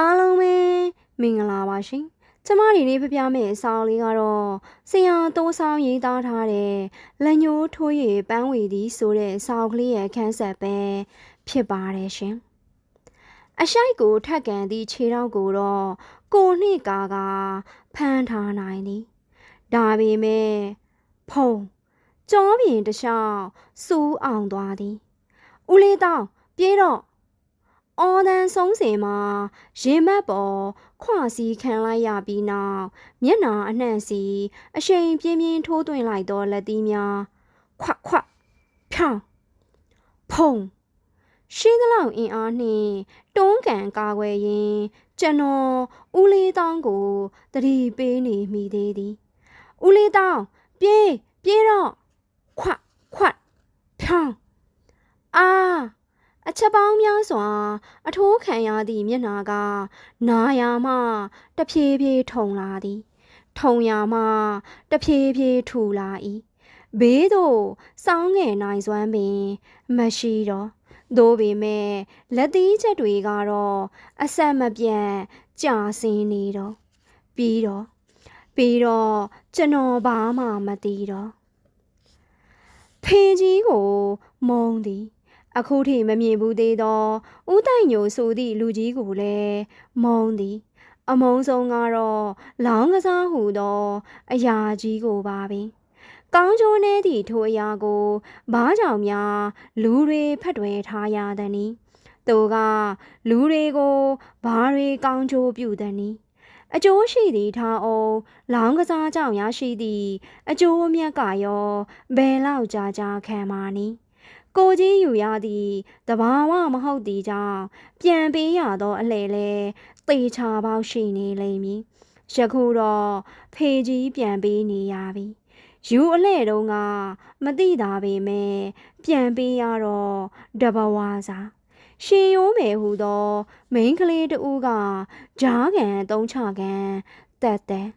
အားလုံးပဲမင်္ဂလာပါရှင်ကျမဒီနေ့ပြပြမယ့်အစာလေးကတော့ဆရာတိုးဆောင်ရေးသားထားတဲ့လက်ညှိုးထိုးရပန်းဝေသည်ဆိုတဲ့စာအုပ်ကလေးရဲ့ခန်းဆက်ပဲဖြစ်ပါတယ်ရှင်အရှိုက်ကိုထက်ကန်သည့်ခြေထောက်ကိုတော့ကိုနှစ်ကာကဖမ်းထားနိုင်သည်ဒါပေမဲ့ဖုံကြောပြင်တလျှောက်စူးအောင်သွားသည်ဦးလေးတောင်းပြေးတော့ အော်တန်ဆုံးစင်မှာရင်မက်ပေါ်ခွစီခံလိုက်ရပြီးနောက်မျက်နာအနှံ့စီအရှိန်ပြင်းပြင်းထိုးသွင်းလိုက်သောလက်သီးများခွခွဖြောင်းဖုံရှင်းသလောက်အင်အားနှင့်တွန်းကန်ကာကွယ်ရင်းကျွန်တော်ဦးလေးတောင်းကိုတတိပေးနေမိသေးသည်ဦးလေးတောင်းပြေးပြေးတော့ခွခွဖြောင်းအာအ ချက်ပေါင်းများစွာ အထိုးခံရသည့်မျက်နာက နာယာမှတဖြည်းဖြည်းထုံလာသည် ထုံယာမှတဖြည်းဖြည်းထူလာ၏ဘေးသို့စောင်းငယ်နိုင်စွမ်းပင် မရှိတော့သို့ပေမဲ့လက်သီးချက်တွေကတော့အဆက်မပြတ်ကြာဆင်းနေတော့ပြီးတော့ပြီးတော့ကျွန်တော်ဘာမှမသိတော့ဖေကြီးကိုမုံသည် အခုထိမမြင်ဘူးသေးသောဦးတိုင်ညိုဆိုသည့်လူကြီးကိုလည်းမုံသည် အမုံဆုံးကတော့လောင်းကစားဟူသော အရာကြီးကိုပါပင်ကောင်းကျိုးနေသည့်ထိုအရာကိုဘားကြောင်များလူတွေဖက်တွယ်ထားရသည်နီသူကလူတွေကိုဘားတွေကောင်းကျိုးပြုသည်နီအကျိုးရှိသည်ထားအောင်လောင်းကစားကြောင့်ရရှိသည့်အကျိုးအမြတ်ကရောဘယ်လောက်ကြာကြာခံမာနီ ကိုကြီးယူရသည့်တဘာဝမဟုတ်သည်ကြောင့်ပြန်ပေးရသောအလှဲလဲတေချာပေါက်ရှိနေလိမ့်မည်ယခုတော့ဖေကြီးပြန်ပေးနေရပြီယူအလှဲ့တုံးကမသိတာပေမဲ့ပြန်ပေးရတော့တဘဝစာရှင်ရိုးမယ်ဟူသောမိန်းကလေးတဦးကဂျားကန်သုံးချကန်တက်တက်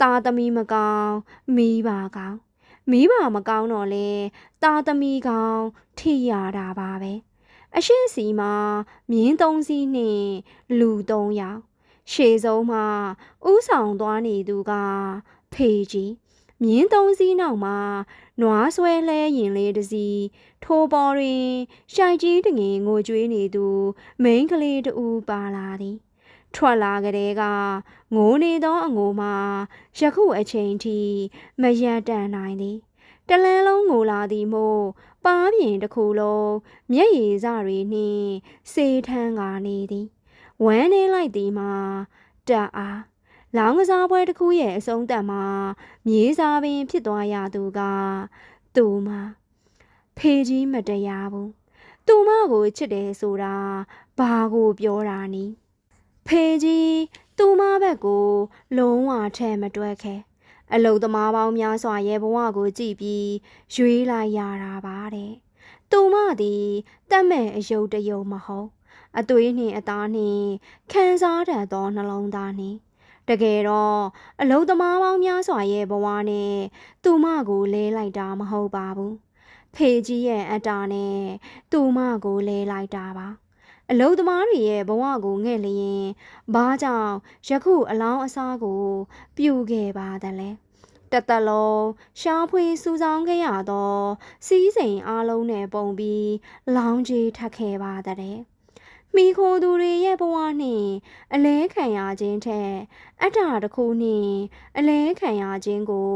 တာသမီမကောင်းမိပါကောင်း မိဘမကောင်းတော့လဲတာသမီကောင်းထိရတာပါပဲအရှိစီမှာမြင်းသုံးစီးနဲ့လူသုံးယောက်ရှေဆုံးမှာဥဆောင်သွားနေသူကဖေကြီးမြင်းသုံးစီးနောက်မှာနွားဆွဲလဲရင်လေးတစီထိုးပေါ်တွင်ရှိုက်ကြီးတငင်ငိုကြွေးနေသူမိန်းကလေးတူပါလာသည် ထွက်လာကလေးကငိုနေသောအငိုမှာယခုအချိန်ထိမရတန်နိုင်သည်တလန်းလုံးငိုလာသည်မို့ပါးပြင်တစ်ခုလုံးမျက်ရည်စတွေနှင့်စေထန်းကနေသည်ဝမ်းနေလိုက်သည်မှာတအားလောင်းကစားပွဲတစ်ခုရဲ့အဆုံးသတ်မှာမြေးစားပင်ဖြစ်သွားရသူကသူမဖေကြီးမတရားဘူးသူမကိုချစ်တယ်ဆိုတာဘာကိုပြောတာနည်း ဖေကြီးသူမဘက်ကို လုံးဝထဲမတွက်ခဲအလုသမားပေါင်းများစွာရဲ့ဘဝကိုကြည့်ပြီးရွေးလိုက်ရတာပါတဲ့။သူမသည်တတ်မဲ့အယုတ်တယုံမဟုတ်အသွေးနှင့်အသားနှင့်ခံစားတတ်သောနှလုံးသားနှင့်တကယ်တော့အလုသမားပေါင်းများစွာရဲ့ဘဝနဲ့သူမကိုလဲလိုက်တာမဟုတ်ပါဘူး။ဖေကြီးရဲ့အတာနဲ့သူမကိုလဲလိုက်တာပါ။ အလုသမားတွေရဲ့ဘဝကိုငဲ့လျင်ဘာကြောင့်ယခုအလောင်းအစားကိုပြုခဲ့ပါသလဲတသက်လုံးရှားဖွေစူးစောင်းခဲ့ရသောစီးစိမ်အားလုံးနဲ့ပုံပြီးလောင်းကြီးထပ်ခဲ့ပါတဲ့မိခိုသူတွေရဲ့ဘဝနှင့်အလဲခံရခြင်းထက်အတ္တတစ်ခုနှင့်အလဲခံရခြင်းကို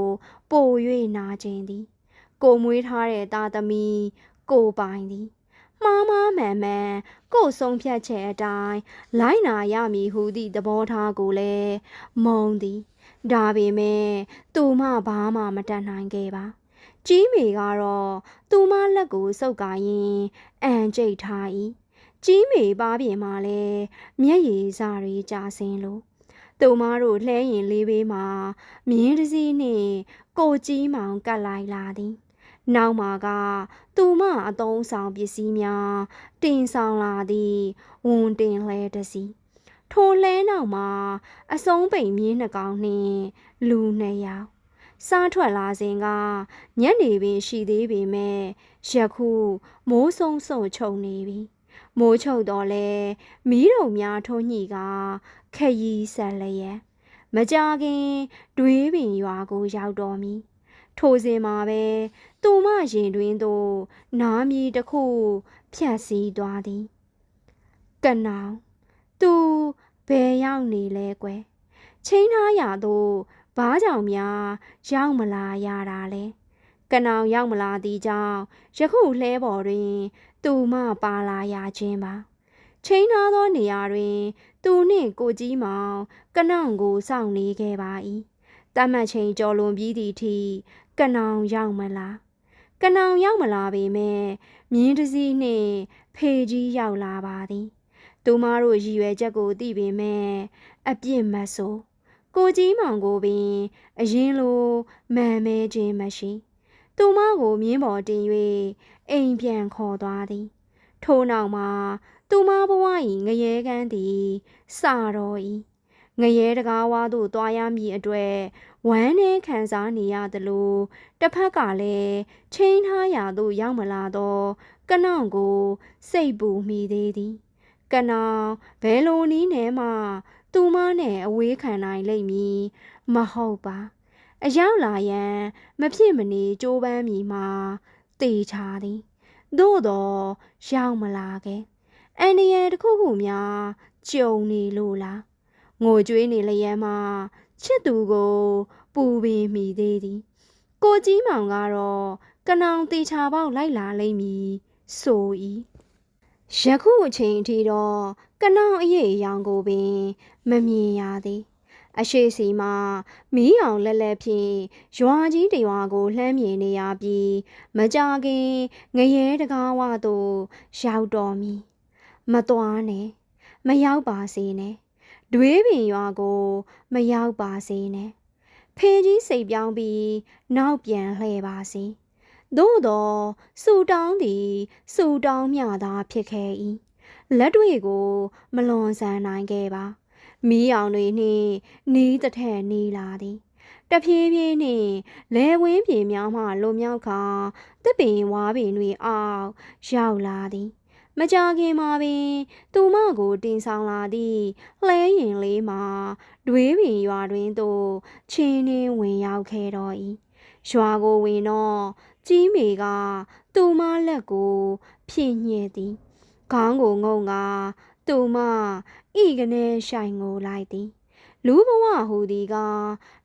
ပို၍နာခြင်းသည် ကိုမွေးထားတဲ့သားသမီးကိုပိုင်သည် မှားမှားမှန်မှန်ကို့ဆုံးဖြတ်ချက်အတိုင်းလိုက်နာရမည်ဟုသည့်သဘောထားကိုလည်းမုံသည်ဒါပေမဲ့သူမဘာမှမတတ်နိုင်ခဲ့ပါကြီးမေကတော့သူမလက်ကိုစုပ်ကာရင်အန်ကျိတ်ထား၏ကြီးမေပါပြင်မှာလဲမျက်ရည်စရီကြဆင်းလို့သူမတို့လှဲရင်လေးဘေးမှာမြင်းတစည်းနှင့်ကိုကြီးမောင်ကတ်လိုက်လာသည် နောက်မှာက သူမအသုံးဆောင်ပစ္စည်းများတင်ဆောင်လာသည့်ဝန်တင်လှဲတစီထိုလှဲနောက်မှာအစုံးပိန်မြင်းနှကောင်နှင့် လူနှစ်ယောက်စားထွက်လာစဉ်ကညနေပင်ရှိသေးပေမဲ့ယခုမိုးဆုံဆုံချုံနေပြီမိုးချုပ်တော့လဲမီးတုံများထုံးညိကခရီးဆက်လျက်မကြခင်တွေးပင်ရွာကိုရောက်တော်မူထိုစဉ်မှာပဲ သူမရင်တွင်သို့နားမီတစ်ခုဖြတ်စည်းသွားသည်ကနောင်သူဘယ်ရောက်နေလဲကွယ်ချင်းထားရသို့ဘားကြောင်များရောက်မလာရတာလဲကနောင်ရောက်မလာသည်ကြောင့်ယခုလှဲပေါ်တွင် သူမပါလာရခြင်းပါချင်းထားသောနေရာတွင် သူနှင့်ကိုကြီးမောင် ကနောင်ကိုစောင့်နေခဲ့ပါ၏တတ်မှတ်ချိန်ကြော်လွန်ပြီးသည့်ထိကနောင်ရောက်မလား ကနောင်ရောက်မလာပေမဲ့မြင်းတစည်းနှင့်ဖေကြီးရောက်လာပါသည်သူမတို့ရည်ရွယ်ချက်ကိုသိပေမဲ့အပြစ်မဆိုးကိုကြီးမောင်ကိုပင်အရင်လိုမှန်မဲခြင်းမရှိသူမကိုမြင်းပေါ်တင်၍အိမ်ပြန်ခေါ်သွားသည်ထို့နောက်မှာသူမဘဝ၏ငရဲကန်းသည်စတော်၏ ငရဲတကားဝါသို့တွားရမည်အတွေ့ဝမ်းနဲ့ခံစားနေရသလိုတစ်ဖက်ကလည်းချင်းထားရာသို့ရောက်မလာတော့ကနောင်ကို စိတ်ပူမိသေးသည်ကနောင်ဘယ်လိုနည်းနဲ့မှ သူမနဲ့အဝေးခံနိုင်လိမ့်မည်မဟုတ်ပါ အရောက်လာရန် မဖြစ်မနေကြိုးပမ်းမိမှာတေချာသည်သို့တော့ရောက်မလာခဲ့အန်ဒီယန်တစ်ခုခုများကြုံနေလို့လား ငိုကြွေးနေလျက်မှချစ်သူကိုပူပင်မိသေးသည် ကိုကြီးမောင်ကတော့ကနောင်တေချာပေါက်လိုက်လာလိမ့်မည်ဆို၏ယခုအချိန်အထိတော့ကနောင်အရေးအယောင်ကိုပင်မမြင်ရသည်အရှိစီမှာမီးအောင်လက်လက်ဖြင့်ရွာကြီးတရွာကိုလှမ်းမြင်နေရပြီးမကြခင်ငရဲတကားဝသို့ရောက်တော်မူမသွားနဲ့မရောက်ပါစေနဲ့ ဒွေးပင်ရွာကို မရောက်ပါစေနဲ့ဖေကြီးစိတ်ပြောင်းပြီးနောက်ပြန်လှည့်ပါစေသို့တော့စူတောင်းသည်စူတောင်းမြသာဖြစ်ခဲ့၏လက်တွေကို မလွန်ဆန်နိုင်ခဲ့ပါမီးအောင်တွေနှင့်နီးတစ်ထက်နီးလာသည်တဖြည်းဖြည်းနှင့်လဲဝင်းပြေများမှလွန်မြောက်ခါတစ်ပင်ဝါပင်တွေအောက်ရောက်လာသည် မကြခင်မှာပင် သူမကိုတင်ဆောင်လာသည့်လှဲရင်လေးမှာဒွေးပင်ရွာတွင်သို့ချင်းနှင်းဝင်ရောက်ခဲ့တော်၏ရွာကိုဝင်တော့ကြီးမေက သူမလက်ကိုဖြည့်ညှဲ့သည်ခေါင်းကိုငုံကသူမဤကနေရှိုင်ငိုလိုက်သည်လူဘဝဟူသည်က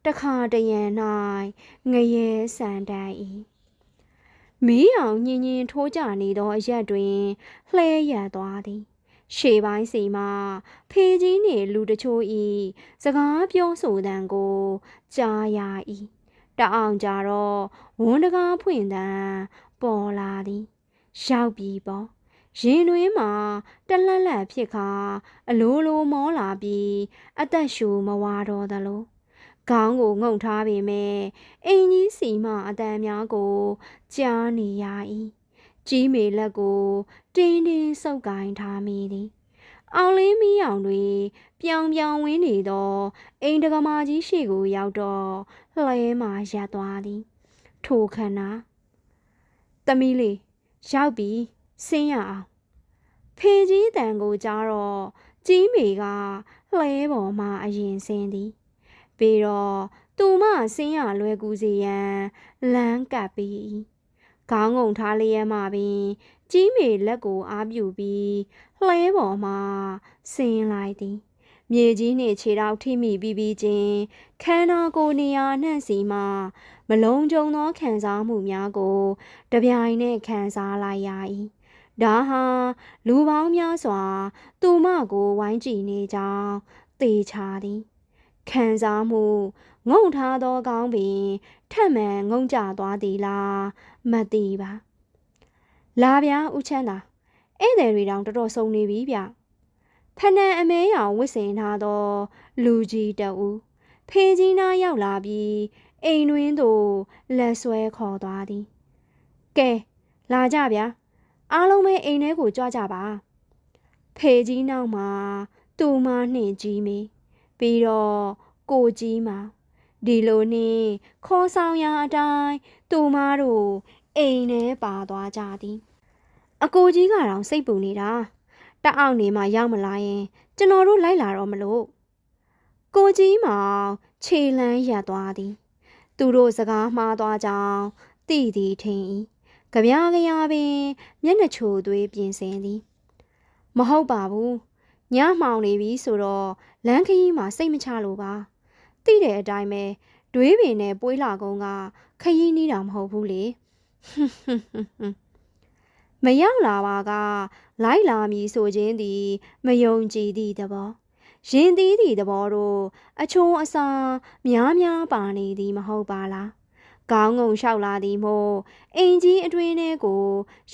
တခါတရံ၌ငရဲဆန်တန်၏ မီးအောင်ညင်ညင်ထိုးကြနေသောအရက်တွင်လှဲရသွားသည်ရှေ့ပိုင်းစီမှဖေကြီးနှင့်လူတချို့ဤစကားပြောဆိုတံကိုကြားရ၏တအောင်ကြတော့ဝန်းတကားဖွင့်တံပေါ်လာသည်ရောက်ပြီပေါ့ရင်တွင်မှာတလှက်လက်ဖြစ်ခါအလိုလိုမောလာပြီးအသက်ရှူမဝါတော့သလို ခေါင်းကိုငုံထားပေမဲ့အင်ကြီးစီမအတန်များကိုကြားနေရ၏ကြီးမေလက်ကိုတင်းတင်းဆုပ်ကိုင်ထားမိသည်အောင်လင်းမီးအောင်တွေပြောင်ပြောင်ဝင်းနေသောအိမ်တကမာကြီးရှိကိုရောက်တော့လှဲမှရပ်သွားသည် ထိုခဏသမီးလေးရောက်ပြီဆင်းရအောင်ဖေကြီးတန်ကိုကြားတော့ကြီးမေကလှဲပေါ်မှအရင်ဆင်းသည် ပြီးတော့သူမဆင်းရလွယ်ကူစေရန်လမ်းကပ်ပြီးခေါင်းငုံထားလျက်မှပင်ကြီးမေလက်ကိုအားပြုပြီးလှဲပေါ်မှဆင်းလိုက်သည်မြေကြီးနှင့်ခြေထောက်ထိမိပြီးပြီးချင်းခန္ဓာကိုယ်နေရာနှံ့စီမှမလုံးကြုံသောခံစားမှုများကိုတပြိုင်နက်ခံစားလိုက်ရ၏ဒါဟာလူပေါင်းများစွာသူမကိုဝိုင်းကြည့်နေကြောင်းသေချာသည် ခံစားမှုငုံထားသောကောင်းပင်ထက်မှန်ငုံကြသွားသည်လားမသိပါလာဗျာဦးချမ်းသာဧည့်သည်တွေတောင်တော်တော်စုံနေပြီဗျဖနန်အမဲရောင်ဝစ်စင်ထားသော လူကြီးတအူးဖေးကြီးနားရောက်လာပြီးအိမ်တွင်သို့လက်ဆွဲခေါ်သွားသည်ကဲလာကြဗျာအားလုံးပဲအိမ်ထဲကိုကြွကြပါဖေကြီးနောက်မှာသူမနှင့်ကြီးမေ ပြီးတော့ကိုကြီးမှာဒီလိုနှင့်ခေါ်ဆောင်ရာအတိုင်းသူမတို့အိမ်ထဲပါသွားကြသည်အကိုကြီးကတော့စိတ်ပူနေတာတက်အောင်နေမှရောက်မလာရင် ကျွန်တော်တို့လိုက်လာတော့မလို့ကိုကြီးမောင်ခြေလန်းရက်သွားသည် သူတို့စကားမှားသွားကြောင်းသိသည်ထင်၏ကြပြားကြရာပင် မျက်နှာချိုသွေးပြင်ဆင်သည် မဟုတ်ပါဘူး ညမှောင်နေပြီဆိုတော့လမ်းခရီးမှာစိတ်မချလို့ပါသိတဲ့အတိုင်းပဲတွေးပင်နဲ့ပွေးလာကုန်းကခရီးနီးတာမဟုတ်ဘူးလေမရောက်လာပါကလိုက်လာမည်ဆိုခြင်းသည်မယုံကြည်သည့်သဘောရင်သီးသည့်သဘောတို့အချုံအစာများများပါနေသည်မဟုတ်ပါလား ကောင်းငုံလျှောက်လာသည်မို့အင်ကြီးအတွင်းထဲကို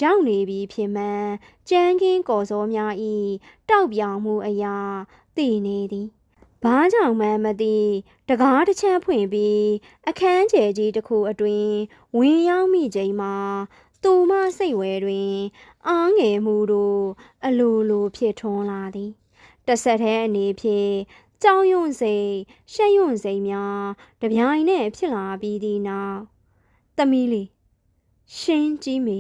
ရောက်နေပြီဖြစ်မှန်ကြမ်းကင်းကော်စောများဤတောက်ပြောင်မှုအရာသိနေသည်ဘာကြောင့်မှန်းမသိတကားတစ်ချက်ဖွင့်ပြီးအခန်းကျယ်ကြီးတစ်ခုအတွင်ဝင်ရောက်မိချိန်မှာသူမစိတ်ဝဲတွင် အားငယ်မှုတို့အလိုလိုဖြစ်ထွန်းလာသည်တစ်ဆက်တည်းအနေဖြင့် ကြောင်ယွန့်စိတ်ရှက်ယွန့်စိတ်များတပြိုင်နက်ဖြစ်လာပြီးသည့်နောက်သမီးလေးရှင်းကြီးမေ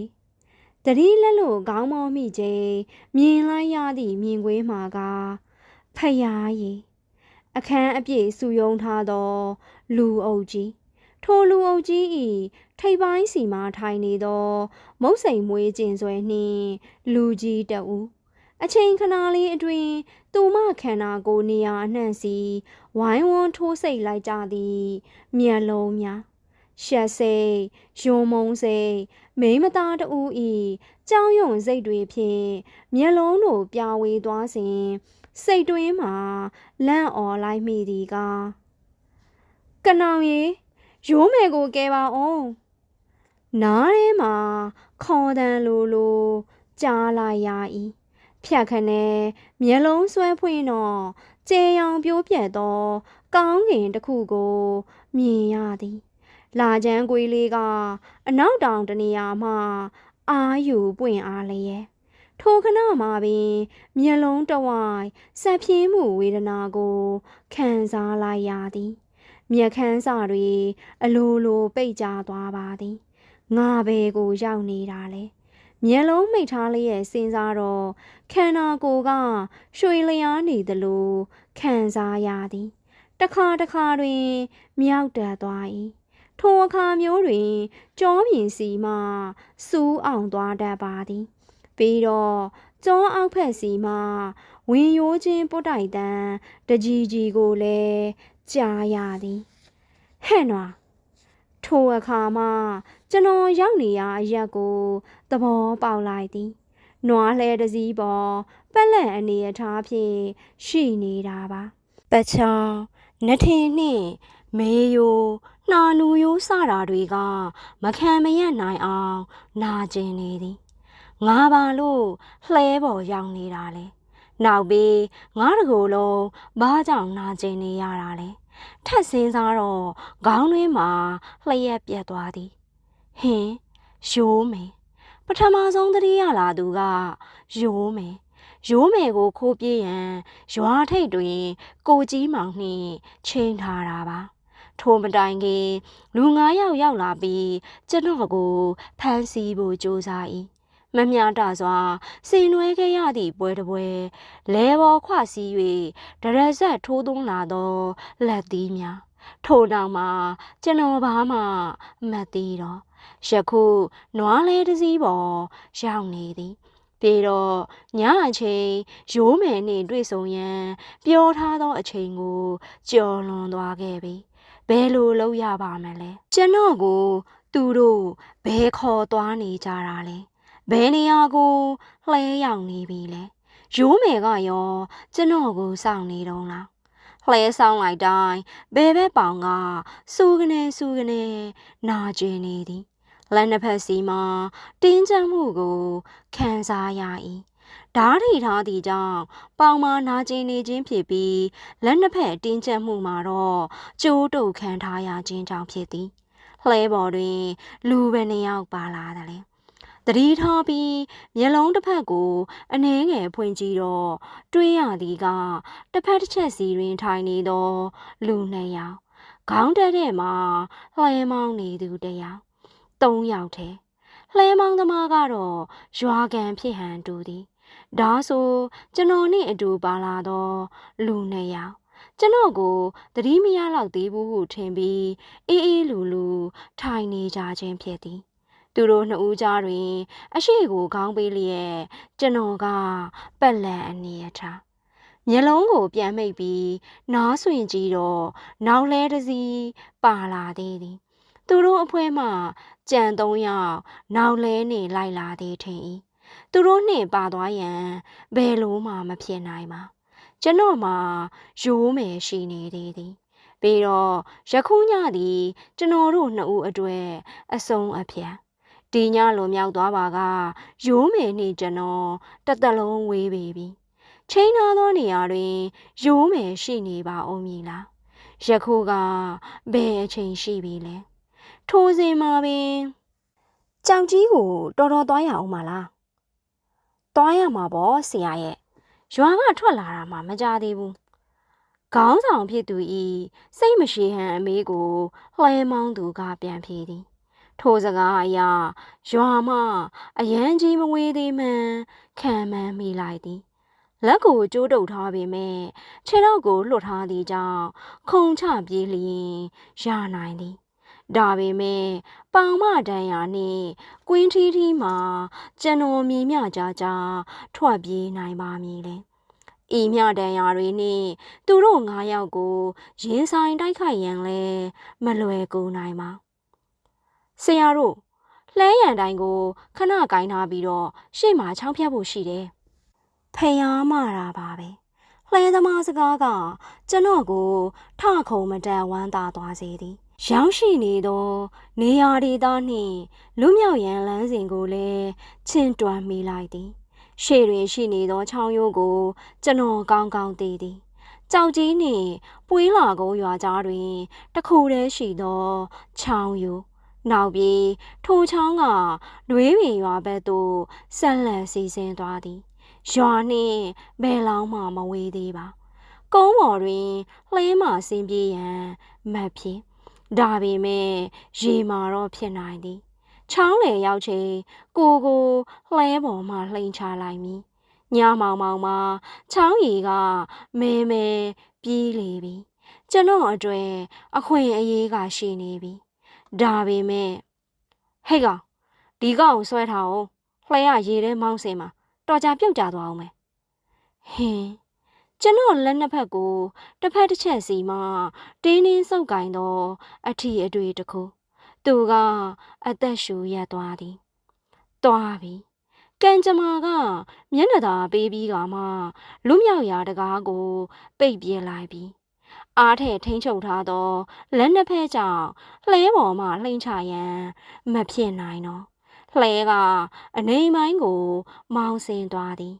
တတိလက်လို့ခေါင်းမောမိချိန်မြင်လိုက်ရသည့်မြင်ကွင်းမှာကဖယားရည်အခန်းအပြည့်စုယုံထားသော လူအုပ်ကြီးထိုလူအုပ်ကြီးဤထိပ်ပိုင်းစီမှာထိုင်နေသော မုတ်စိန်မွေးကျင်ဆွဲနှင့်လူကြီးတအူး အချိန်ခဏလေးအတွင်းသူမခန္ဓာကိုယ်နေရာအနှံ့စီဝိုင်းဝန်းထိုးစိတ်လိုက်ကြသည်မျက်လုံးများရှက်စိတ်ယွံမုံစိတ်မိမသားတဦးဤကြောင်းယုံစိတ်တွေဖြင့်မျက်လုံးတို့ပြဝေသွားစဉ်စိတ်တွင်းမှာလန့်အော်လိုက်မိသည်ကကနောင်ရီရိုးမယ်ကိုကဲပါအောင်နားထဲမှာခေါ်တန်လိုလိုကြားလိုက်ရ၏ ဖြတ်ခနဲ့မျက်လုံးဆွဲဖွင့်တော့ကျေရောင်ပြိုးပြက်သောကောင်းကင်တစ်ခုကိုမြင်ရသည်လာချမ်းကွေးလေးကအနောက်တောင်တနေရာမှအာယူပွင့်အားလျက်ထိုခဏမှာပင်မျက်လုံးတဝိုင်ဆက်ပြင်းမှုဝေဒနာကိုခံစားလိုက်ရသည်မျက်ခမ်းစာတွေအလိုလိုပိတ်ကြသွားပါသည်ငါဘယ်ကိုရောက်နေတာလဲ မျက်လုံးမိတ်ထားလျက်စဉ်းစားတော့ခန္ဓာကိုယ်ကရွှေလျားနေသလိုခံစားရသည်တခါတခါတွင် မြောက်တက်သွား၏ထိုအခါမျိုးတွင် ကြောမြင်စီမှစူးအောင်သွားတတ်ပါသည်ပြီးတော့ကြောအောက်ဖက်စီမှဝင်ရိုးချင်းပုတ်တိုက်တန်းတကြီးကြီးကိုလည်းကြားရသည်ဟဲ့နွာထိုအခါမှ ကျွန်တော်ရောက်နေရအရက်ကိုသဘောပေါက်လိုက်သည်နွားလှဲတစည်းပေါ်ပက်လက်အနေအထားဖြင့်ရှိနေတာပါပချောင်းနှထင်းနှင့်မေယိုနှာနူယိုးစတာတွေက မခံမရနိုင်အောင် နာကျင်နေသည်ငါပါလို့လှဲပေါ်ရောက်နေတာလေနောက်ပြီးငါတကူလုံးဘာကြောင့်နာကျင်နေရတာလဲထက်စင်းစားတော့ခေါင်းတွင်းမှာလျက်ပြက်သွားသည် ဟင်းရိုးမယ်ပထမဆုံးသတိရလာသူကရိုးမယ်ရိုးမယ်ကိုခိုးပြေးရန်ရွာထိတ်တွင် ကိုကြီးမောင်နှင့်ချိန်ထားတာပါထိုမတိုင်ခင်လူ၅ယောက်ရောက်လာပြီးကျွန်တော်ကိုဖမ်းဆီးဖို့ကြိုးစား၏မမျှတစွာစင်နွဲခဲ့ရသည့်ပွဲတစ်ပွဲလဲပေါ်ခွစည်း၍ဒရက်ဆက်ထိုးသွင်းလာသောလက်သီးများထို့နောက်မှာကျွန်တော်ဘာမှမသိတော့ ယခုနွားလဲတစ်စီးပေါ်ရောက်နေသည်ပြေတော့ညအချိန်ရိုးမယ်နှင့်တွေ့ဆုံရန်ပြောထားသောအချိန်ကိုကြော်လွန်သွားခဲ့ပြီဘယ်လိုလုပ်ရပါမလဲကျွန်တော်ကိုသူတို့ဘယ်ခေါ်သွားနေကြတာလဲဘယ်နေရာကိုလှဲရောက်နေပြီလဲရိုးမယ်ကရောကျွန်တော်ကိုစောင့်နေတော့လားလှဲဆောင်လိုက်တိုင်းဘဲဘဲပောင်ကစူးကနေစူးကနေနာကျင်နေသည် လက်နှစ်ဖက်စီမှာတင်းကျပ်မှုကိုခံစားရ၏ဓားထိထားသည့်ကြောင့်ပေါင်မာနာကျင်နေခြင်းဖြစ်ပြီးလက်နှစ်ဖက်တင်းကျပ်မှုမှာတော့ကြိုးတုပ်ခံထားရခြင်းကြောင့်ဖြစ်သည်လှဲပေါ်တွင် လူပဲနှစ်ယောက်ပါလာတယ်လေတတိထားပြီးမျက်လုံးတစ်ဖက်ကိုအနှဲငယ်ဖွင့်ကြည့်တော့တွေးရသည်ကတစ်ဖက်တစ်ချက်စီတွင်ထိုင်နေသော လူနှစ်ယောက်ခေါင်းတက်တဲ့မှာလှဲမောင်းနေသူတစ်ယောက် သုံးယောက်ထဲလှဲမောင်းသမားကတော့ရွာကန်ဖြစ်ဟန်တူသည်ဒါဆိုကျွန်တော်နဲ့အတူပါလာတော့လူနှစ်ယောက်ကျွန်တော်ကိုသတိမရတော့သေးဘူးဟုထင်ပြီးအေးအေးလူလူထိုင်နေကြခြင်းဖြစ်သည်သူတို့နှစ်ဦးကြားတွင် အရှိကိုခေါင်းပေးလျက်ကျွန်တော်ကပက်လန်အနေရထားမျက်လုံးကိုပြန်မိတ်ပြီးနားဆွင်ကြည့်တော့နောက်လဲတစ်စီးပါလာသေးသည် သူတို့အဖွဲမှကြံသုံးယောက်နောက်လဲနေလိုက်လာသေးထင်၏သူတို့နှင့်ပါသွားရန်ဘယ်လိုမှမဖြစ်နိုင်ပါကျွန်တော်မှရိုးမယ်ရှိနေသေးသည်ပြီးတော့ယခုညသည်ကျွန်တော်တို့နှစ်ဦးအတွက်အဆုံးအဖြတ်ဒီညလိုမြောက်သွားပါကရိုးမယ်နှင့်ကျွန်တော်တစ်သက်လုံးဝေးပေပြီချိန်နာသောနေရာတွင်ရိုးမယ်ရှိနေပါဦးမည်လားယခုကဘယ်အချိန်ရှိပြီလဲ ထိုးစင်မှာပင်ကြောင်ကြီးကိုတော်တော်သွားရအောင်မလားသွားရမှာပေါ့ဆရာရဲ့ရွာကထွက်လာတာမှမကြသေးဘူးခေါင်းဆောင်ဖြစ်သူဤစိတ်မရှိဟန်အမေးကိုလှဲမောင်းသူကပြန်ဖြေသည်ထိုစကားအရရွာမှအရန်ကြီးမဝေးသေးမှန်ခံမှန်းမိလိုက်သည်လက်ကိုကျိုးတုပ်ထားပေမဲ့ခြေထောက်ကိုလွတ်ထားသည့်ကြောင့်ခုံချပြေးလျင်ရနိုင်သည် ဒါပေမဲ့ပေါင်မတန်ရာနှင့်ကွင်းထီးထီးမှာကျွန်တော်မြင်မြကြကြထွက်ပြေးနိုင်ပါမည်လေဤမြတန်ရာတွေနှင့်သူတို့ငါးယောက်ကိုရင်ဆိုင်တိုက်ခိုက်ရန်လဲမလွယ်ကူနိုင်ပါဆရာတို့လှဲရန်တိုင်းကိုခဏကင်ထားပြီးတော့ရှေ့မှာချောင်းဖြတ်ဖို့ရှိတယ်ဖျားမတာပါပဲလှဲသမားစကားကကျွန်တော်ကိုထခုံမတန်ဝမ်းသာသွားစေသည် ရောက်ရှိနေသော နေရာဒေသနှင့်လူမြောက်ရန်လမ်းစဉ်ကိုလည်းချင်းတွန်းမိလိုက်သည်ရှေ့တွင်ရှိနေသောချောင်းရိုးကို ကျွန်တော်ကောင်းကောင်းသိသည်ကြောက်ကြီးနှင့်ပွေးလာကုန်းရွာကြားတွင်တခုတည်းရှိသောချောင်းရိုးနောက်ပြီးထိုချောင်းကလွေးပင်ရွာဘက်သို့ဆက်လက်စီးဆင်းသွားသည်ရွာနှင့်ဘယ်လောင်းမှမဝေးသေးပါကုန်းပေါ်တွင်လှဲမှဆင်းပြေးရန်မတ်ဖြစ် ဒါပေမဲ့ရေမာတော့ဖြစ်နိုင်သည်ချောင်းလေရောက်ချိန်ကိုကိုလှဲပေါ်မှလှိန်ချလိုက်မည်ညမောင်မောင်မှာချောင်းရီကမဲမဲပြေးလေပြီကျွန်တော်အတွေ့အခွင့်အရေးကရှိနေပြီဒါပေမဲ့ဟဲ့ကောင်ဒီကောင်ဆွဲထားအောင်လှဲရရေထဲမောင်းစင်မှာတော်ကြပြုတ်ကြသွားအောင်မယ်ဟင်း ကျွန်တော်လက်နှစ်ဖက်ကိုတစ်ဖက်တစ်ချက်စီမှတင်းတင်းဆုပ်ကင်သောအထီအတွေ့တစ်ခုသူကအသက်ရှူရက်သွားသည်သွားပြီကံကြမ္မာကမျက်နှာသာပေးပြီးကမှလူမြောက်ရာတကားကိုပိတ်ပြလိုက်ပြီအားထည့်ထိန်ချုပ်ထားသောလက်နှစ်ဖက်ကြောင့်လှဲပေါ်မှလှိမ့်ချရန်မဖြစ်နိုင်တော့လှဲကအနေပိုင်းကို မောင်းဆင်းသွားသည်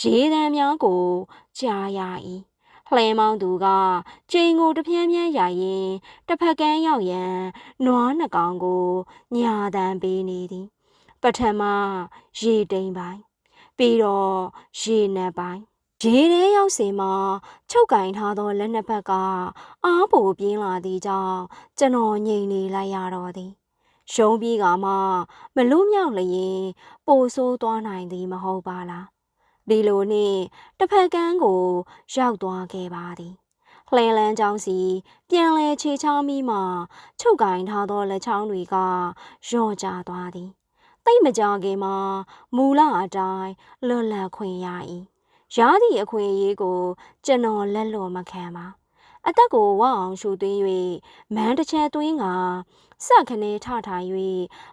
ရေတံများကိုကြားရ၏လှဲမောင်းသူကကျိန်ကိုတပြန်းပြန်းရိုက်ရင်တစ်ဖက်ကန်းရောက်ရန်နွားနှကောင်ကိုညာတန်ပေးနေသည်ပထမရေတိမ်ပိုင်းပြီးတော့ရေနက်ပိုင်းရေထဲရောက်စင်မှာချုပ်ကင်ထားသောလက်နှစ်ဖက်ကအားပိုပြင်းလာသည့်ကြောင့်ကျွန်တော်ငြိမ်နေလိုက်ရတော့သည်ရုံးပြီးကမှမလို့မြောက်လျင်ပိုဆိုးသွားနိုင်သည်မဟုတ်ပါလား ဒီလိုနှင့်တစ်ဖက်ကန်းကို ရောက်သွားခဲ့ပါသည်လှဲလန်းချောင်းစီ ပြန်လဲခြေချောင်းမိမှချုပ်ကင်ထားသောလက်ချောင်းတွေကရော့ကျသွားသည်တိတ်မကြခင်မှာမူလအတိုင်းလွတ်လပ်ခွင့်ရ၏ရသည့်အခွင့်အရေးကို ကျွန်တော်လက်လွန်မခံပါအသက်ကိုဝအောင်ရှူသွင်း၍မန်းတစ်ချက်သွင်းကစခနေထထိုင်၍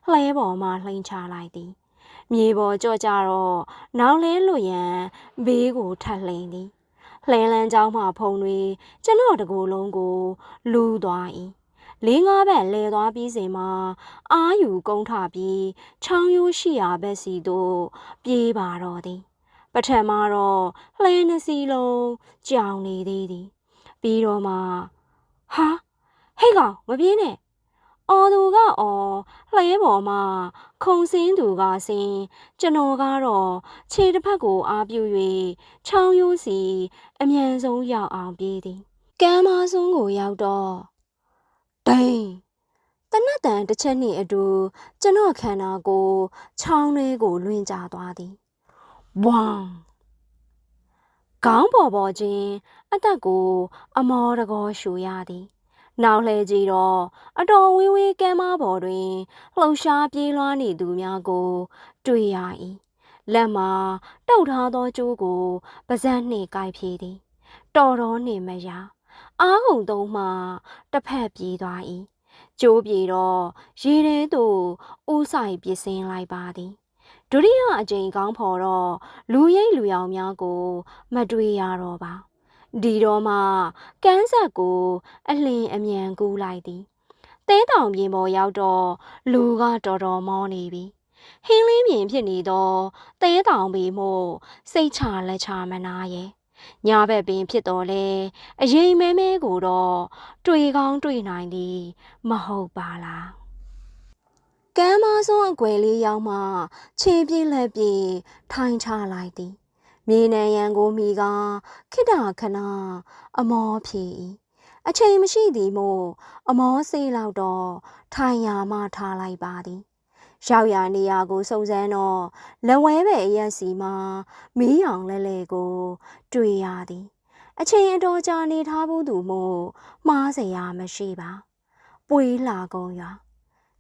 လှဲပေါ်မှလှိန်ချလိုက်သည် မြေပေါ်ကြော့ကြတော့နောင်လဲလွရန်ဘေးကိုထလှိန်သည်လှဲလန်းကြောင်းမှဖုံတွေကျွန်တော်တကူလုံးကိုလူးသွား၏လေးငါးဘက်လဲသွားပြီးစဉ်မှာအာယူကုန်းထပြီးချောင်းရိုးရှိရာဘက်စီသို့ပြေးပါတော့သည်ပထမတော့လှဲနှစီလုံးကြောင်နေသေးသည်ပြီးတော့မှဟာဟဲ့ကောင်မပြေးနဲ့ အော်သူကအော်လှဲပေါ်မှာခုံစင်းသူကစင်းကျွန်တော်ကတော့ခြေတစ်ဖက်ကိုအားပြု၍ချောင်းရိုးစီအမြန်ဆုံးရောက်အောင်ပြေးသည်ကမ်းမဆုံးကိုရောက်တော့ဒိန်တနတ်တန်တစ်ချက်နှင့်အတူကျွန်တော်ခန္ဓာကိုချောင်းလေးကိုလွင့်ကျသွားသည်ဘွမ်ခေါင်းပေါ်ပေါ်ချင်းအသက်ကို အမောတကောရှူရသည် နောက်လှဲကြည့်တော့အတော်ဝေးဝေးကမ်းမပေါ်တွင်လှုပ်ရှားပြေးလွှားနေသူများကို တွေ့ရ၏လက်မှာတုတ်ထားသောကျိုးကိုပါဇက်နှင့်ကိုက်ဖြေသည်တော်တော်နှင့်မရအားဟုန်သုံးမှတစ်ဖက်ပြေးသွား၏ကျိုးပြေတော့ရေထဲသို့ဥဆိုင်ပစ်စင်းလိုက်ပါသည်ဒုတိယအကြိမ်ကောင်းဖော်တော့လူရိပ်လူရောင်များကို မတွေ့ရတော့ပါ ဒီတော့မှကန်းဆက်ကိုအလင်းအမြန်ကူးလိုက်သည်တဲတောင်ပြင်ပေါ်ရောက်တော့လူကတော်တော်မောနေပြီဟင်းလင်းမြင်ဖြစ်နေတော့တဲတောင်ပေမို့စိတ်ချလက်ချမနာရဲ့ညာဘက်ပင်ဖြစ်တော်လဲအရင်မဲမဲကိုတော့တွေ့ကောင်းတွေ့နိုင်သည်မဟုတ်ပါလားကမ်းမဆုံးအကွယ်လေးရောက်မှခြေပြင်းလက်ပြင်းထိုင်ချလိုက်သည် မြေနံရန်ကိုမိကခိတခဏအမောဖြီ၏အချိန်မရှိသည်မို့အမောစေးလောက်တော့ထိုင်ရာမှထားလိုက်ပါသည်ရောက်ရနေရာကိုစုံစမ်းတော့လက်ဝဲပဲအရက်စီမှာမီးရောင်လဲလဲကို တွေ့ရသည် အချိန်အတော်ကြာနေထားဘူးသူမို့မှားစရာမရှိပါ ပွေးလာကုန်ရွာ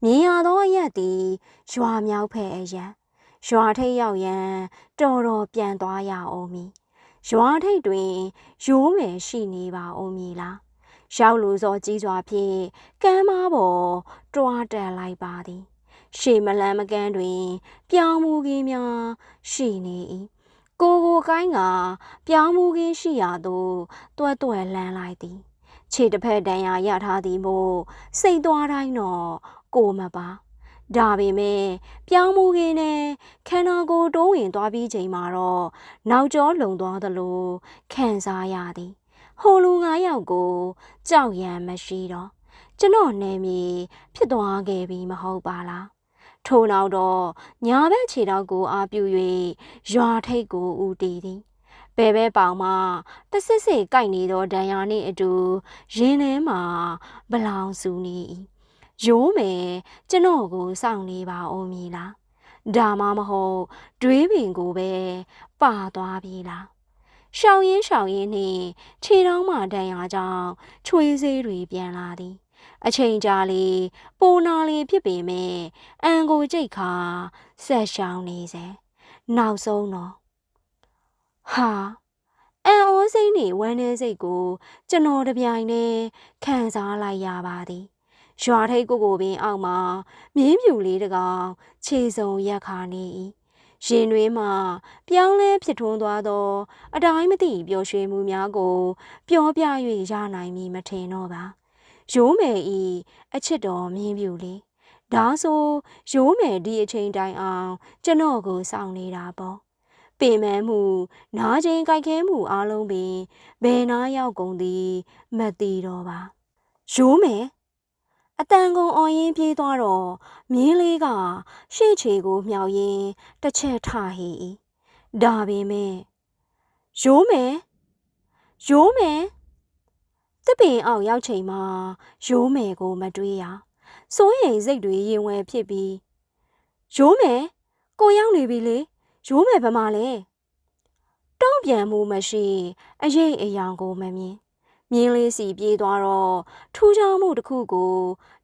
မြင်ရသောအရက်သည်ရွာမြောက်ဖက်အရက် ရွာထိပ်ရောက်ရန်တော်တော်ပြန်သွားရအောင်မည်ရွာထိပ်တွင်ရိုးမယ်ရှိနေပါအောင်မည်လားရောက်လူစောကြီးစွာဖြင့်ကမ်းမားပေါ်တွားတက်လိုက်ပါသည်ရှေမလန်းမကန်းတွင် ပြောင်းမှုကြီးများရှိနေ၏ကိုကိုကိုင်းကပြောင်းမှုကြီးရှိရာသို့တွဲ့တွဲ့လန်းလိုက်သည်ခြေတစ်ဖက်တန်ရာရထားသည်မို့စိတ်သွားတိုင်းတော့ကိုမပါ ဒါပေမဲ့ပြောင်းမှုခင်းနဲ့ခန္ဓာကိုယ်တိုးဝင်သွားပြီးချိန်မှာတော့နောက်ကျောလုံသွားသလိုခံစားရသည်ဟိုလူငါးယောက်ကိုကြောက်ရန်မရှိတော့ကျွန်တော်နေမီဖြစ်သွားခဲ့ပြီမဟုတ်ပါလားထို့နောက်တော့ညာဘက်ခြေထောက်ကိုအာပြူ၍ရွာထိပ်ကိုဦးတည်သည်ဘဲဘဲပေါင်မှတဆစ်စစ်ကြိုက်နေသောဒဏ်ရာနှင့်အတူရင်ထဲမှာဗလောင်စုနေ၏ ရိုးမယ်ကျွန်တော်ကိုစောင့်နေပါဦးမည်လားဒါမှမဟုတ်တွေးပင်ကိုပဲပါသွားပြီလားရှောင်ရင်ရှောင်ရင်နှင့်ခြေထောက်မှဒဏ်ရာကြောင့်ချွေးစေးတွေပြန်လာသည်အချိန်ကြာလေပိုနာလေဖြစ်ပေမဲ့အန်ကိုကြိတ်ခါဆက်ရှောင်နေစေနောက်ဆုံးတော့ဟာအန်အိုးစိမ့်နေဝမ်းနေစိတ်ကို ကျွန်တော်တပြိုင်တည်းခံစားလိုက်ရပါသည် ရွာထိတ်ကိုကိုပင်အောက်မှာမြင်းပြူလေးတကောင်ခြေစုံရက်ခါနေ၏ရင်တွင်မှပြောင်းလဲဖြစ်ထွန်းသွားသော အတိုင်းမသိပျော်ရွှင်မှုများကိုပျောပြ၍ရနိုင်မည်မထင်တော့ပါရိုးမယ်ဤအချစ်တော်မြင်းပြူလေးဒါဆိုရိုးမယ်ဒီအချိန်တိုင်အောင် ကျွန်တော်ကိုစောင့်နေတာပေါ့ပင်မမှု နားချင်းကြိုက်ခဲမှုအလုံးပင်ဘယ်နာရောက်ကုန်သည်မသိတော့ပါရိုးမယ် အတန်ကုန်အော်ရင်ပြေးသွားတော့မြင်းလေးကရှေ့ခြေကိုမြောက်ရင်းတစ်ချက်ထဟီ၏ဒါပေမဲ့ရိုးမယ်ရိုးမယ်တပင်အောင်ရောက်ချိန်မှာရိုးမယ်ကိုမတွေးရစိုးရိမ်စိတ်တွေရင်ဝယ်ဖြစ်ပြီးရိုးမယ်ကိုရောက်နေပြီလေရိုးမယ်ဗမာလဲတုံ့ပြန်မှုမရှိအရေးအယောင်ကိုမမြင် မြင်းလေးစီပြေးသွားတော့ထူးခြားမှုတစ်ခုကို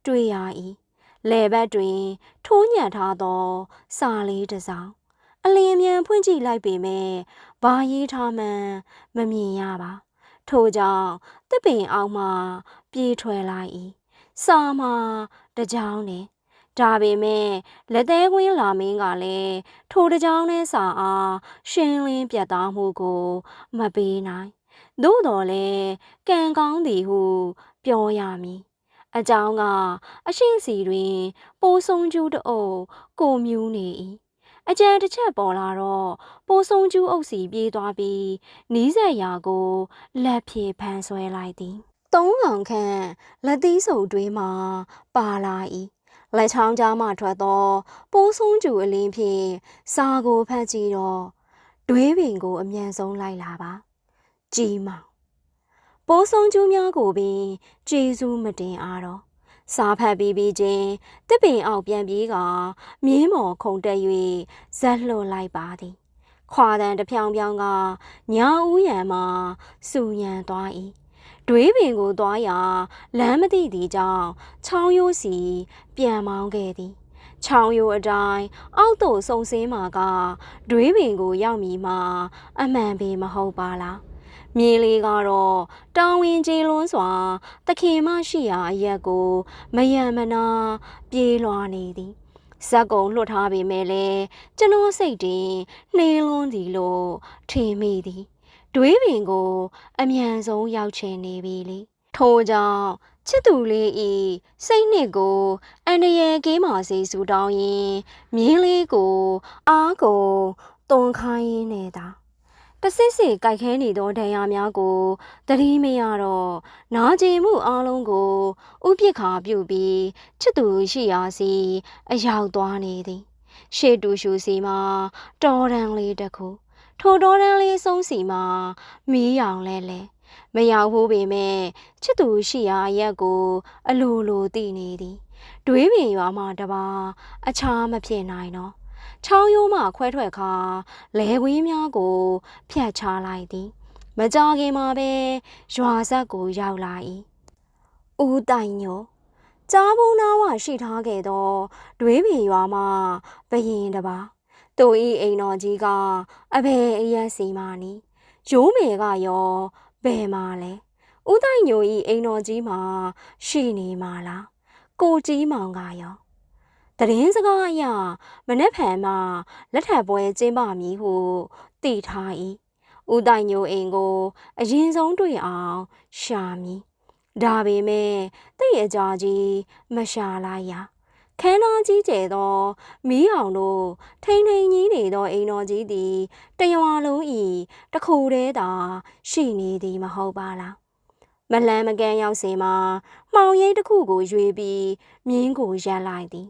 တွေ့ရ၏လေဘက်တွင် ထိုးညံ့ထားသောစာလေးတစ်စောင်အလင်းမြန်ဖွင့်ကြည့်လိုက်ပေမဲ့ဘာရေးထားမှန်းမမြင်ရပါ ထို့ကြောင့်တစ်ပင်အောက်မှပြေးထွက်လိုက်၏စာမှာတကြောင်နဲ့ဒါပေမဲ့လက်သေးကွင်းလာမင်းကလည်းထိုတကြောင်နဲ့စာအားရှင်းလင်းပြတ်သားမှုကို မပေးနိုင် သို့တော်လည်းကံကောင်းသည်ဟုပြောရမည်အကြောင်းကအရှိစီတွင် ပိုးဆုံးကျူးတအုပ်ကိုမြူးနေ၏အကြံတစ်ချက်ပေါ်လာတော့ပိုးဆုံးကျူးအုပ်စီပြေးသွားပြီးနီးစက်ရာကိုလက်ဖြင့်ဖမ်းဆွဲလိုက်သည်သုံးကောင်ခန့်လက်သီးစုပ်တွေးမှပါလာ၏လက်ချောင်းကြားမှထွက်သောပိုးဆုံးကျူအလင်းဖြင့်စာကိုဖတ်ကြည့်တော့တွေးပင်ကိုအမြန်ဆုံးလိုက်လာပါ ကြီးမောင်ပိုးဆုံးကျူးများကိုပင်ကျေးဇူးမတင်အားတော့စားဖတ်ပြီးပြီးချင်းတစ်ပင်အောက်ပြန်ပြေးကမြင်းမော်ခုန်တက်၍ဇက်လွန်လိုက်ပါသည်ခွာတန်တစ်ဖြောင်ဖြောင်ကညာဦးရံမှာစူညံသွား၏တွေးပင်ကိုသွားရာလမ်းမသိသည့်ကြောင့်ချောင်းရိုးစီ ပြန်မောင်းခဲ့သည်ချောင်းရိုးအတိုင်းအောက်သို့ဆုံဆင်းမှာကတွေးပင်ကိုရောက်မီမှာအမှန်ပေမဟုတ်ပါလား မြေလေးကတော့တောင်ဝင်ကျေလွန်းစွာတခင်မရှိရာအရက်ကို မယံမနာပြေးလွှားနေသည်ဇက်ကုံလွတ်ထားပေမဲ့လည်းကျွန်တော်စိတ်တင်နှေးလွန်းသည်လို့ထင်မိသည်တွေးပင်ကို အမြန်ဆုံးရောက်ချင်နေပြီလေထို့ကြောင့်ချစ်သူလေးဤစိတ်နှစ်ကိုအန္တရာယ်ကင်းပါစေဆူတောင်းရင်မြင်းလေးကို အားကိုတွန်ခိုင်းရင်းနေတာ တဆစ်စစ်ကြိုက်ခဲနေသောဒဏ်ရာများကိုတတိမရတော့နာကျင်မှုအလုံးကိုဥပိ္ပခါပြုတ်ပြီးချစ်သူရှိရာစီအရောက်သွားနေသည်ရှေ့တူရှူစီမှာတော်ရန်လေးတစ်ခုထိုတော်တန်းလေးဆုံးစီမှာမီးရောင်လဲလဲမရောက်ဘူးပေမဲ့ချစ်သူရှိရာအရက်ကိုအလိုလိုသိနေသည်တွေးပင်ရွာမှတပါအခြားမဖြစ်နိုင်တော့ ချောင်းရိုးမှခွဲထွက်ခါလဲဝင်းများကိုဖြတ်ချလိုက်သည်မကြခင်မှာပဲရွာဆက်ကိုရောက်လာ၏ဦးတိုင်ညိုကြားဘုံနာဝရှိထားခဲ့သောတွေးပင်ရွာမှဘရင်တပါသူဤအိမ်တော်ကြီးကအဘယ်အရက်စီမာနီရိုးမယ်ကရောဘယ်မှာလဲဥတိုင်ညိုဤအိမ်တော်ကြီးမှာရှိနေမှာလားကိုကြီးမောင်ကရော တရင်စကားအရမနေ့ဖန်မှာလက်ထပ်ပွဲကျင်းပမည်ဟုတည်ထား၏ဥတိုင်ညိုအိမ်ကို အရင်ဆုံးတွေ့အောင်ရှာမည်ဒါပေမဲ့တိတ်အကြာကြီးမရှာလိုက်ရခန်းနာကြီးကျယ်သောမီးအောင်တို့ထိန်ထိန်ကြီးနေသောအိမ်တော်ကြီးသည်တရွာလုံးဤတစ်ခုတည်းသာရှိနေသည်မဟုတ်ပါလားမလန်းမကန်းရောက်စဉ်မှာမှောင်ရိပ်တစ်ခုကိုရွေပြီးမြင်းကိုရပ်လိုက်သည်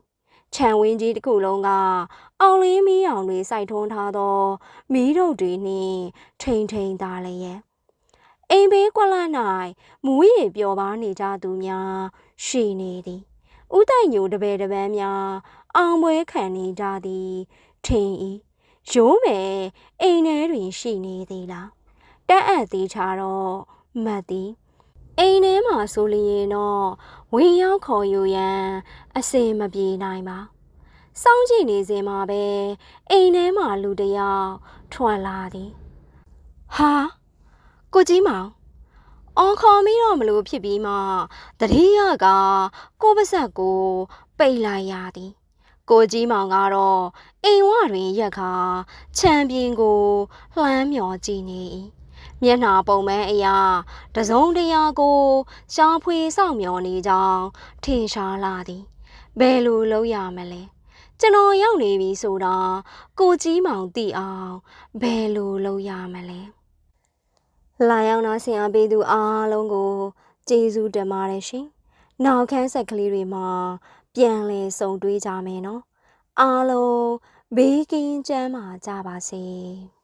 ခြံဝင်းကြီးတစ်ခုလုံးကအောင်လင်းမီးအောင်တွေစိုက်ထွန်းထားသောမီးတုပ်တွေနှင့်ထိန်ထိန်သားလည်းရဲ့အိမ်ဘေးကွက်လ၌မူးရီပျော်ပါနေကြသူများရှိနေသည်ဥတိုင်ညိုတပည့်တပန်းများအောင်ပွဲခံနေကြသည်ထင်၏ရိုးမယ်အိမ်ထဲတွင်ရှိနေသေးလားတက်အပ်သေးချာတော့မှတ်သည် အိမ်ထဲမှာဆိုလျင်တော့ဝင်ရောက်ခေါ်ယူရန်အစင်မပြေနိုင်ပါစောင်းကြည့်နေစဉ်မှာပဲအိမ်ထဲမှာလူတစ်ယောက်ထွက်လာသည်ဟာကိုကြီးမောင်အော်ခေါ်မိတော့မလို့ဖြစ်ပြီးမှတတိယကကိုပါဆက်ကိုပိတ်လိုက်ရသည်ကိုကြီးမောင်ကတော့အိမ်ဝတွင်ရက်ခါချန်ပီယံကိုလှမ်းမြော်ကြည့်နေ၏ မျက်နှာပုံမှန်အရာတစုံတရာကိုရှားဖွေစောင့်မျှော်နေကြောင်းထင်ရှားလာသည်ဘယ်လိုလုပ်ရမလဲကျွန်တော်ရောက်နေပြီဆိုတာကိုကြီးမောင်သိအောင်ဘယ်လိုလုပ်ရမလဲလာရောက်နာဆင်အားပေးသူအားလုံးကိုကျေးဇူးတင်ပါတယ်ရှင်။နောက်ခန်းဆက်ကလေးတွေမှာပြန်လည်ဆုံတွေ့ကြမယ်နော်။အားလုံးဘေးကင်းကျန်းမာကြပါစေ။